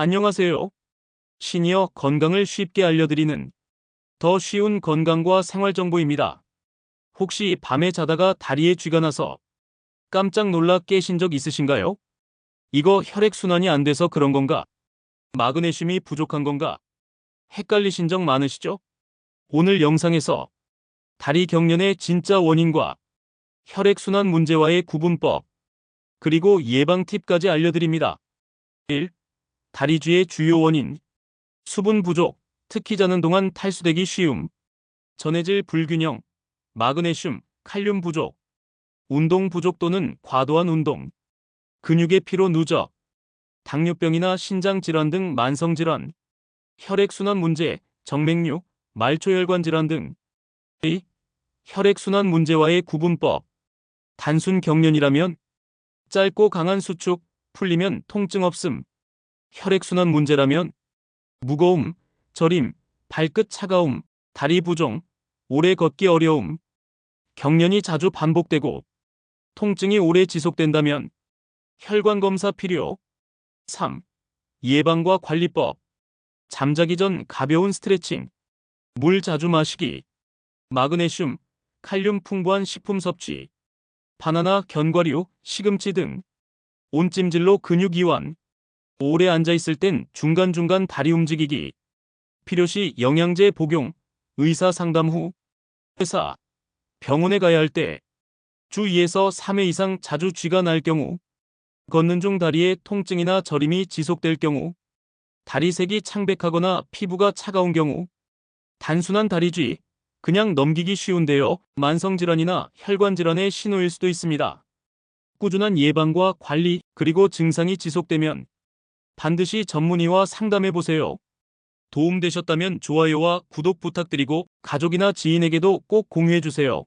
안녕하세요. 시니어 건강을 쉽게 알려드리는 더 쉬운 건강과 생활 정보입니다. 혹시 밤에 자다가 다리에 쥐가 나서 깜짝 놀라 깨신 적 있으신가요? 이거 혈액순환이 안 돼서 그런 건가? 마그네슘이 부족한 건가? 헷갈리신 적 많으시죠? 오늘 영상에서 다리 경련의 진짜 원인과 혈액순환 문제와의 구분법, 그리고 예방 팁까지 알려드립니다. 1. 다리쥐의 주요 원인. 수분 부족, 특히 자는 동안 탈수되기 쉬움. 전해질 불균형, 마그네슘, 칼륨 부족. 운동 부족 또는 과도한 운동. 근육의 피로 누적. 당뇨병이나 신장 질환 등 만성 질환. 혈액순환 문제, 정맥류, 말초혈관 질환 등. 2. 혈액순환 문제와의 구분법. 단순 경련이라면 짧고 강한 수축, 풀리면 통증 없음. 혈액순환 문제라면 무거움, 저림, 발끝 차가움, 다리 부종, 오래 걷기 어려움, 경련이 자주 반복되고 통증이 오래 지속된다면 혈관 검사 필요. 3. 예방과 관리법. 잠자기 전 가벼운 스트레칭, 물 자주 마시기, 마그네슘, 칼륨 풍부한 식품 섭취, 바나나, 견과류, 시금치 등 온찜질로 근육 이완, 오래 앉아 있을 땐 중간중간 다리 움직이기, 필요시 영양제 복용, 의사 상담 후, 회사, 병원에 가야 할 때, 주 2에서 3회 이상 자주 쥐가 날 경우, 걷는 중 다리에 통증이나 저림이 지속될 경우, 다리 색이 창백하거나 피부가 차가운 경우, 단순한 다리쥐, 그냥 넘기기 쉬운데요. 만성질환이나 혈관질환의 신호일 수도 있습니다. 꾸준한 예방과 관리, 그리고 증상이 지속되면 반드시 전문의와 상담해 보세요. 도움되셨다면 좋아요와 구독 부탁드리고 가족이나 지인에게도 꼭 공유해 주세요.